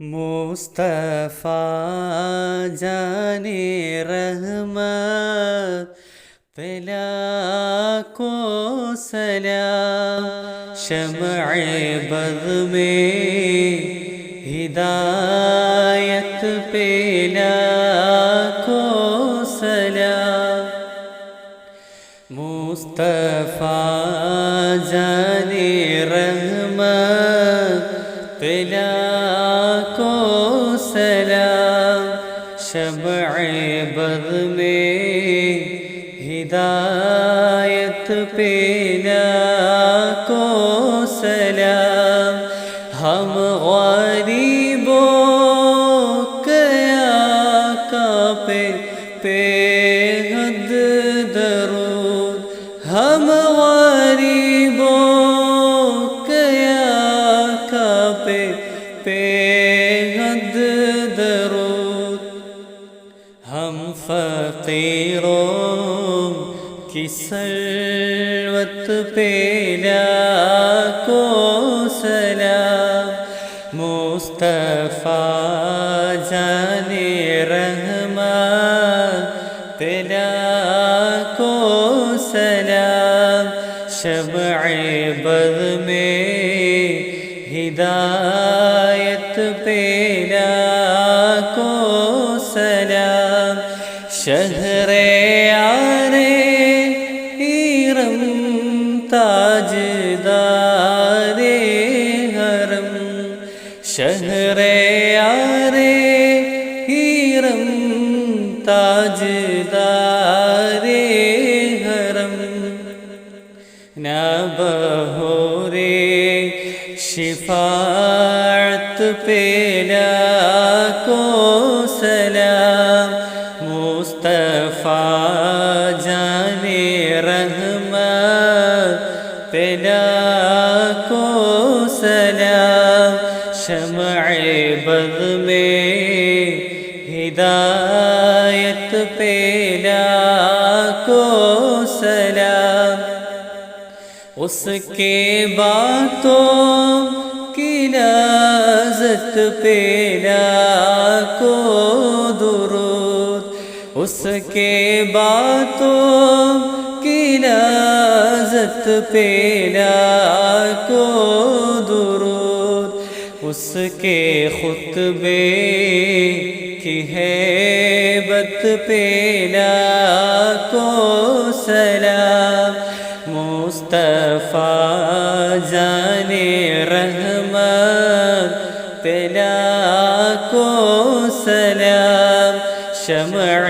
മുസ്തഫ ജാനി റഹ്മത് പെലാക്കോ സലാം شمع بد میں ہدایت پیلا کو سلا مصطفیٰ جان کو سلام شمع بغم ہدایت پیلا کو سلام ہم غریبوں کیا کا پہ پہ پی حد درود ہم فقیروں کی سلوت پیلا کو سلام مصطفیٰ جان رحمت تلا کو سلام شبع ഹിദായത് പേരാക്കോ സലാം ഷഹറയാരെ ഈറം താജ്ദാരേ ഹരം. ഷഹറയാരെ ഈറം താജ്ദാ ശിഫാഴത്ത് പേരാക്കോ സലാം. മുസ്തഫ ജാനേ റഹ്മ തെലാക്കോ സലാം. ഷമഅ ബദ്മേ. ഹിദായത്ത് പേരാ اس کے باتوں کی لازت پیلا کو درود، اس کے باتوں کی لازت پیلا کو درود، اس کے خطبے کی ہے بت پیلا کو جانے رحمت تلا کو سلام، شمع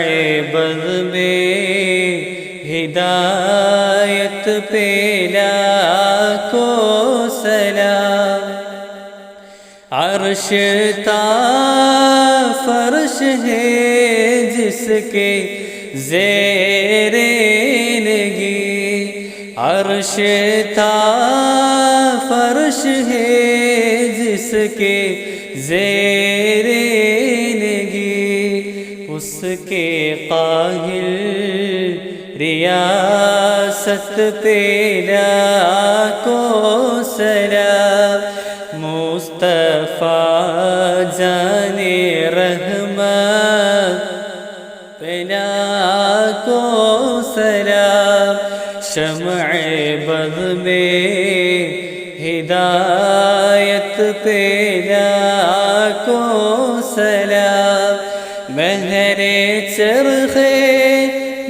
بز میں ہدایت پیلا کو سلام۔ عرش تا فرش ہے جس کے زیر عرش تھا، فرش ہے جس کے زیر نگی، اس کے قاہل ریاست تیرا کو سرا مصطفیٰ جان شمع بز هدايت پیدا کو سلام۔ بہر چرخ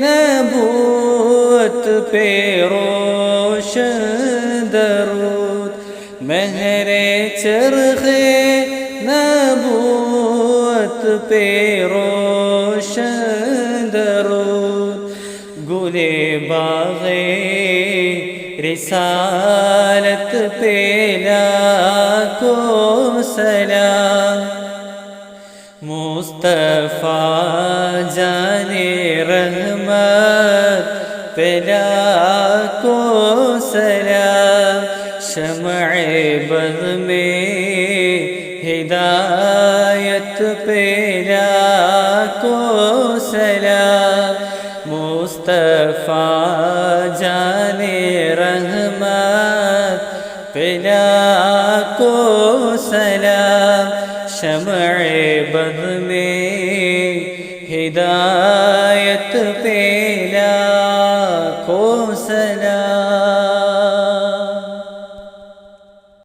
نبوت پہ روشن درود۔ مہر چرخ نبوت پہ روشن റിസാലത്ത് പേലാക്കോസല മുസ്തഫ ജാനേ റഹ്മത്ത് പേലാക്കോസല ശമഴേ ബദ്മേ ഹിദായത്ത് പേലാക്കോസല മുസ്തഫ جانے को सलाम शमع बद में हिदायत